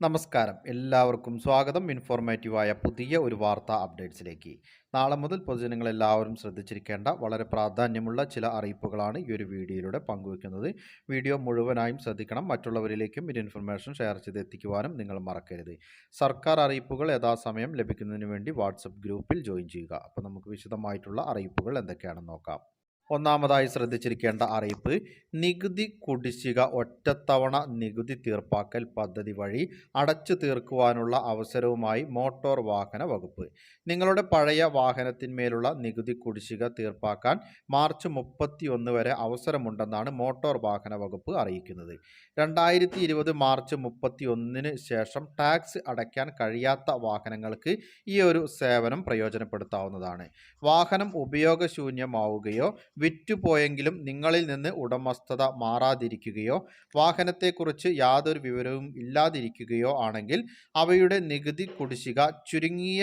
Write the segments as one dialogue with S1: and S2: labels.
S1: നമസ്കാരം. എല്ലാവർക്കും സ്വാഗതം. ഇൻഫോർമേറ്റീവായ പുതിയ ഒരു വാർത്താ അപ്ഡേറ്റ്സിലേക്ക്. നാളെ മുതൽ പൊതുജനങ്ങൾ എല്ലാവരും ശ്രദ്ധിച്ചിരിക്കേണ്ട വളരെ പ്രാധാന്യമുള്ള ചില അറിയിപ്പുകളാണ് ഈ ഒരു വീഡിയോയിലൂടെ പങ്കുവയ്ക്കുന്നത്. വീഡിയോ മുഴുവനായും ശ്രദ്ധിക്കണം. മറ്റുള്ളവരിലേക്കും ഇത് ഇൻഫർമേഷൻ ഷെയർ ചെയ്ത് എത്തിക്കുവാനും നിങ്ങൾ മറക്കരുത്. സർക്കാർ അറിയിപ്പുകൾ യഥാസമയം ലഭിക്കുന്നതിന് വേണ്ടി വാട്സപ്പ് ഗ്രൂപ്പിൽ ജോയിൻ ചെയ്യുക. അപ്പോൾ നമുക്ക് വിശദമായിട്ടുള്ള അറിയിപ്പുകൾ എന്തൊക്കെയാണെന്ന് നോക്കാം. ഒന്നാമതായി ശ്രദ്ധിച്ചിരിക്കേണ്ട അറിയിപ്പ് നികുതി കുടിശ്ശിക ഒറ്റത്തവണ നികുതി തീർപ്പാക്കൽ പദ്ധതി വഴി അടച്ചു തീർക്കുവാനുള്ള അവസരവുമായി മോട്ടോർ വാഹന വകുപ്പ്. നിങ്ങളുടെ പഴയ വാഹനത്തിന്മേലുള്ള നികുതി കുടിശ്ശിക തീർപ്പാക്കാൻ മാർച്ച് മുപ്പത്തി ഒന്ന് വരെ അവസരമുണ്ടെന്നാണ് മോട്ടോർ വാഹന വകുപ്പ് അറിയിക്കുന്നത്. രണ്ടായിരത്തി ഇരുപത് മാർച്ച് മുപ്പത്തി ഒന്നിന് ശേഷം ടാക്സ് അടയ്ക്കാൻ കഴിയാത്ത വാഹനങ്ങൾക്ക് ഈ ഒരു സേവനം പ്രയോജനപ്പെടുത്താവുന്നതാണ്. വാഹനം ഉപയോഗശൂന്യമാവുകയോ വിറ്റുപോയെങ്കിലും നിങ്ങളിൽ നിന്ന് ഉടമസ്ഥത മാറാതിരിക്കുകയോ വാഹനത്തെക്കുറിച്ച് യാതൊരു വിവരവും ഇല്ലാതിരിക്കുകയോ ആണെങ്കിൽ അവയുടെ നികുതി കുടിശ്ശിക ചുരുങ്ങിയ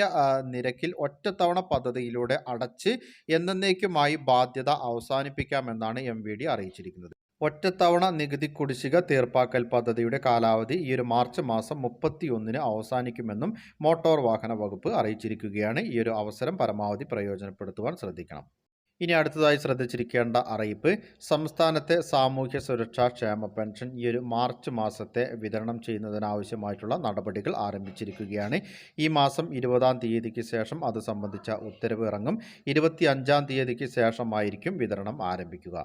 S1: നിരക്കിൽ ഒറ്റത്തവണ പദ്ധതിയിലൂടെ അടച്ച് എന്നേക്കുമായി ബാധ്യത അവസാനിപ്പിക്കാമെന്നാണ് എം വി ഡി അറിയിച്ചിരിക്കുന്നത്. ഒറ്റത്തവണ നികുതി കുടിശ്ശിക തീർപ്പാക്കൽ പദ്ധതിയുടെ കാലാവധി ഈ ഒരു മാർച്ച് മാസം മുപ്പത്തി ഒന്നിന് അവസാനിക്കുമെന്നും മോട്ടോർ വാഹന വകുപ്പ് അറിയിച്ചിരിക്കുകയാണ്. ഈ ഒരു അവസരം പരമാവധി പ്രയോജനപ്പെടുത്തുവാൻ ശ്രദ്ധിക്കണം. ഇനി അടുത്തതായി ശ്രദ്ധിച്ചിരിക്കേണ്ട അറിയിപ്പ് സംസ്ഥാനത്തെ സാമൂഹ്യ സുരക്ഷാ ക്ഷേമ പെൻഷൻ ഈ ഒരു മാർച്ച് മാസത്തെ വിതരണം ചെയ്യുന്നതിനാവശ്യമായിട്ടുള്ള നടപടികൾ ആരംഭിച്ചിരിക്കുകയാണ്. ഈ മാസം ഇരുപതാം തീയതിക്ക് ശേഷം അത് സംബന്ധിച്ച ഉത്തരവ് ഇറങ്ങും. ഇരുപത്തി അഞ്ചാം തീയതിക്ക് ശേഷമായിരിക്കും വിതരണം ആരംഭിക്കുക.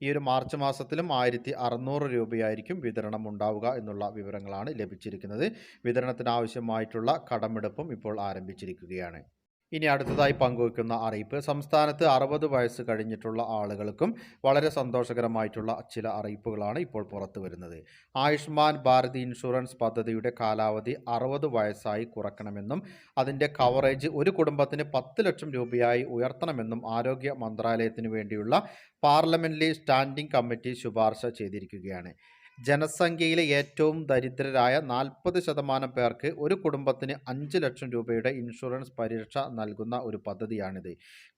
S1: ഈ ഒരു മാർച്ച് മാസത്തിലും ആയിരത്തി അറുന്നൂറ് രൂപയായിരിക്കും വിതരണം ഉണ്ടാവുക എന്നുള്ള വിവരങ്ങളാണ് ലഭിച്ചിരിക്കുന്നത്. വിതരണത്തിനാവശ്യമായിട്ടുള്ള കടമെടുപ്പും ഇപ്പോൾ ആരംഭിച്ചിരിക്കുകയാണ്. ഇനി അടുത്തതായി പങ്കുവയ്ക്കുന്ന അറിയിപ്പ്. സംസ്ഥാനത്ത് അറുപത് വയസ്സ് കഴിഞ്ഞിട്ടുള്ള ആളുകൾക്കും വളരെ സന്തോഷകരമായിട്ടുള്ള ചില അറിയിപ്പുകളാണ് ഇപ്പോൾ പുറത്തു വരുന്നത്. ആയുഷ്മാൻ ഭാരത് ഇൻഷുറൻസ് പദ്ധതിയുടെ കാലാവധി അറുപത് വയസ്സായി കുറക്കണമെന്നും അതിന്റെ കവറേജ് ഒരു കുടുംബത്തിന് പത്ത് ലക്ഷം രൂപയായി ഉയർത്തണമെന്നും ആരോഗ്യ മന്ത്രാലയത്തിന് വേണ്ടിയുള്ള പാർലമെന്ററി സ്റ്റാൻഡിംഗ് കമ്മിറ്റി ശുപാർശ ചെയ്തിരിക്കുകയാണ്. ജനസംഖ്യയിലെ ഏറ്റവും ദരിദ്രരായ നാൽപ്പത് ശതമാനം പേർക്ക് ഒരു കുടുംബത്തിന് അഞ്ച് ലക്ഷം രൂപയുടെ ഇൻഷുറൻസ് പരിരക്ഷ നൽകുന്ന ഒരു പദ്ധതിയാണിത്.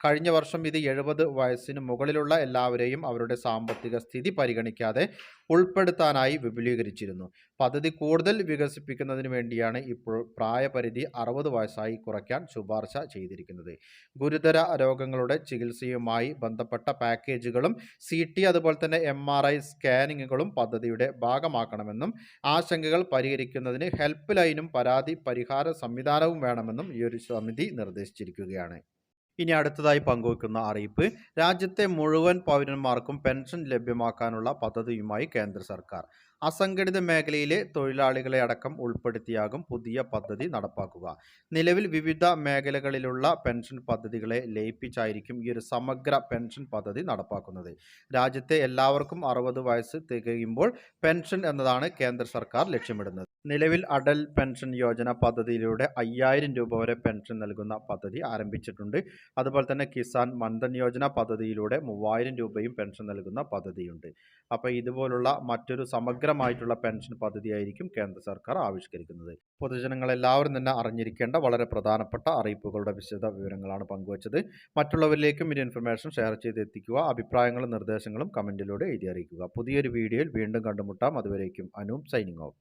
S1: കഴിഞ്ഞ വർഷം ഇത് എഴുപത് വയസ്സിന് മുകളിലുള്ള എല്ലാവരെയും അവരുടെ സാമ്പത്തിക സ്ഥിതി പരിഗണിക്കാതെ ഉൾപ്പെടുത്താനായി വിപുലീകരിച്ചിരുന്നു. പദ്ധതി കൂടുതൽ വികസിപ്പിക്കുന്നതിന് വേണ്ടിയാണ് ഇപ്പോൾ പ്രായപരിധി അറുപത് വയസ്സായി കുറയ്ക്കാൻ ശുപാർശ ചെയ്തിരിക്കുന്നത്. ഗുരുതര രോഗങ്ങളുടെ ചികിത്സയുമായി ബന്ധപ്പെട്ട പാക്കേജുകളും സി അതുപോലെ തന്നെ എം സ്കാനിങ്ങുകളും പദ്ധതിയുടെ ഭാഗമാക്കണമെന്നും ആശങ്കകൾ പരിഹരിക്കുന്നതിന് ഹെൽപ്പ് ലൈനും പരാതി പരിഹാര സംവിധാനവും വേണമെന്നും ഈ ഒരു സമിതി നിർദ്ദേശിച്ചിരിക്കുകയാണ്. ഇനി അടുത്തതായി പങ്കുവയ്ക്കുന്ന അറിയിപ്പ് രാജ്യത്തെ മുഴുവൻ പൗരന്മാർക്കും പെൻഷൻ ലഭ്യമാക്കാനുള്ള പദ്ധതിയുമായി കേന്ദ്ര സർക്കാർ. അസംഘടിത മേഖലയിലെ തൊഴിലാളികളെ അടക്കം ഉൾപ്പെടുത്തിയാകും പുതിയ പദ്ധതി നടപ്പാക്കുക. നിലവിൽ വിവിധ മേഖലകളിലുള്ള പെൻഷൻ പദ്ധതികളെ ലയിപ്പിച്ചായിരിക്കും ഈ ഒരു സമഗ്ര പെൻഷൻ പദ്ധതി നടപ്പാക്കുന്നത്. രാജ്യത്തെ എല്ലാവർക്കും അറുപത് വയസ്സ് തികയുമ്പോൾ പെൻഷൻ എന്നതാണ് കേന്ദ്ര സർക്കാർ ലക്ഷ്യമിടുന്നത്. നിലവിൽ അടൽ പെൻഷൻ യോജന പദ്ധതിയിലൂടെ അയ്യായിരം രൂപ വരെ പെൻഷൻ നൽകുന്ന പദ്ധതി ആരംഭിച്ചിട്ടുണ്ട്. അതുപോലെ തന്നെ കിസാൻ മൻധൻ യോജന പദ്ധതിയിലൂടെ മൂവായിരം രൂപയും പെൻഷൻ നൽകുന്ന പദ്ധതിയുണ്ട്. അപ്പോൾ ഇതുപോലുള്ള മറ്റൊരു സമഗ്രമായിട്ടുള്ള പെൻഷൻ പദ്ധതിയായിരിക്കും കേന്ദ്ര സർക്കാർ ആവിഷ്കരിക്കുന്നത്. പൊതുജനങ്ങൾ എല്ലാവരും തന്നെ അറിഞ്ഞിരിക്കേണ്ട വളരെ പ്രധാനപ്പെട്ട അറിയിപ്പുകളുടെ വിശദ വിവരങ്ങളാണ് പങ്കുവച്ചത്. മറ്റുള്ളവരിലേക്കും ഈ ഇൻഫർമേഷൻ ഷെയർ ചെയ്ത് എത്തിക്കുക അഭിപ്രായങ്ങളും നിർദ്ദേശങ്ങളും കമന്റിലൂടെ എഴുതി അറിയിക്കുക. പുതിയൊരു വീഡിയോയിൽ വീണ്ടും കണ്ടുമുട്ടാം. അതുവരേക്കും അനൂപ് സൈനിങ് ഓഫ്